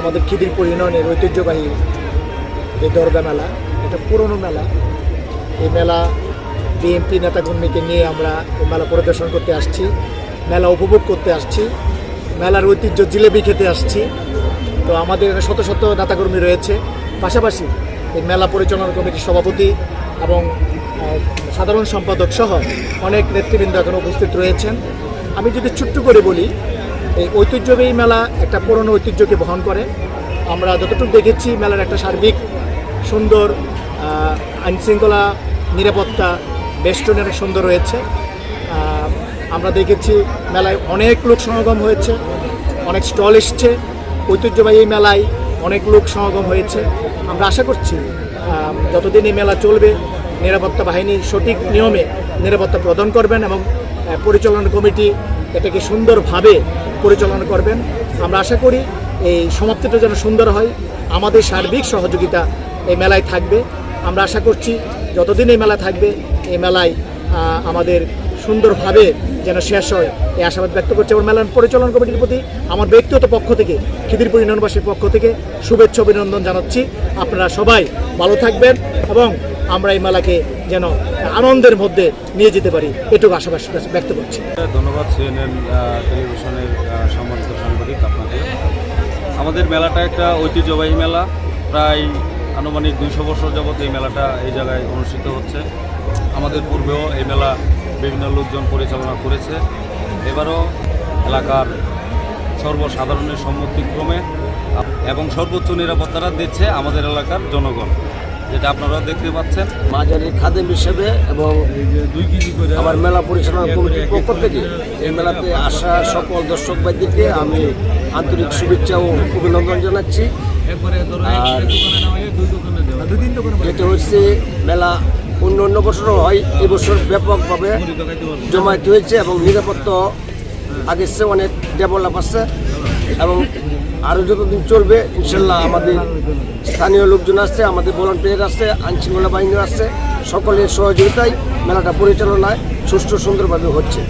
আমাদের খিদিরপুর ইউনিয়নের ঐতিহ্যবাহী এই দরগা মেলা, এটা পুরনো মেলা। এই মেলা বিএনপি নেতাকর্মীকে নিয়ে আমরা এই মেলা পরিদর্শন করতে আসছি, মেলা উপভোগ করতে আসছি, মেলার ঐতিহ্য জিলেবি খেতে আসছি। তো আমাদের এখানে শত শত নেতাকর্মী রয়েছে। পাশাপাশি এই মেলা পরিচালনা কমিটির সভাপতি এবং সাধারণ সম্পাদক সহ অনেক নেতৃবৃন্দ এখন উপস্থিত রয়েছেন। আমি যদি ছোট্ট করে বলি এই ঐতিহ্যবাহী মেলা একটা পুরনো ঐতিহ্যকে বহন করে। আমরা যতটুকু দেখেছি, মেলার একটা সার্বিক, সুন্দর আইনশৃঙ্খলা, নিরাপত্তা বেষ্টনী অনেক সুন্দর রয়েছে। আমরা দেখেছি মেলায় অনেক লোক সমাগম হয়েছে, অনেক স্টল এসছে। ঐতিহ্যবাহী মেলায় অনেক লোক সমাগম হয়েছে। আমরা আশা করছি যতদিন এই মেলা চলবে, নিরাপত্তা বাহিনী সঠিক নিয়মে নিরাপত্তা প্রদান করবেন এবং পরিচালনা কমিটি এটাকে সুন্দরভাবে পরিচালনা করবেন। আমরা আশা করি এই সমাপ্তিটা যেন সুন্দর হয়। আমাদের সার্বিক সহযোগিতা এই মেলায় থাকবে। আমরা আশা করছি যতদিন এই মেলা থাকবে, এই মেলায় আমাদের সুন্দরভাবে যেন শেষ হয়। এই আশাবাদ ব্যক্ত করছে। এবং মেলার পরিচালনা কমিটির প্রতি আমার ব্যক্তিগত পক্ষ থেকে, খিদিরপুর ইউনিয়নবাসীর পক্ষ থেকে শুভেচ্ছা অভিনন্দন জানাচ্ছি। আপনারা সবাই ভালো থাকবেন এবং আমরা এই মেলাকে যেন আনন্দের মধ্যে নিয়ে যেতে পারি, এটুকু আশাবাদ ব্যক্ত করছি। ধন্যবাদ সিএনএন টেলিভিশনের সম্মানিত সাংবাদিক আপনাকে আমাদের মেলাটা একটা ঐতিহ্যবাহী মেলা। প্রায় আনুমানিক দুইশো বছর যাবত এই মেলাটা এই জায়গায় অনুষ্ঠিত হচ্ছে। আমাদের পূর্বেও এই মেলা বিভিন্ন লোকজন পরিচালনা করেছে। এবারও এলাকার সর্বসাধারণের সম্মতিক্রমে এবং সর্বোচ্চ নিরাপত্তাটা দিচ্ছে আমাদের এলাকার জনগণ। যেটা আপনারা দেখতে পাচ্ছেন। বাজারের খাদেম হিসেবে এবং আমার মেলা পরিচালনা কমিটির পক্ষ থেকে এই মেলাতে আসা সকল দর্শক ভাইদেরকে আমি আন্তরিক শুভেচ্ছা ও অভিনন্দন জানাচ্ছি। আর যেটা হচ্ছে মেলা অন্য অন্য বছরও হয় এবছর ব্যাপকভাবে জমায়েত হয়েছে এবং নিরাপত্তা আগের চেয়ে অনেক ডেভেলপ আছে। এবং আরও যতদিন চলবে, ইনশাল্লাহ আমাদের স্থানীয় লোকজন আসছে, আমাদের ভলান্টিয়ার আসছে, আইনশৃঙ্খলা বাহিনী আসছে, সকলের সহযোগিতায় মেলাটা পরিচালনায় সুষ্ঠু সুন্দরভাবে হচ্ছে।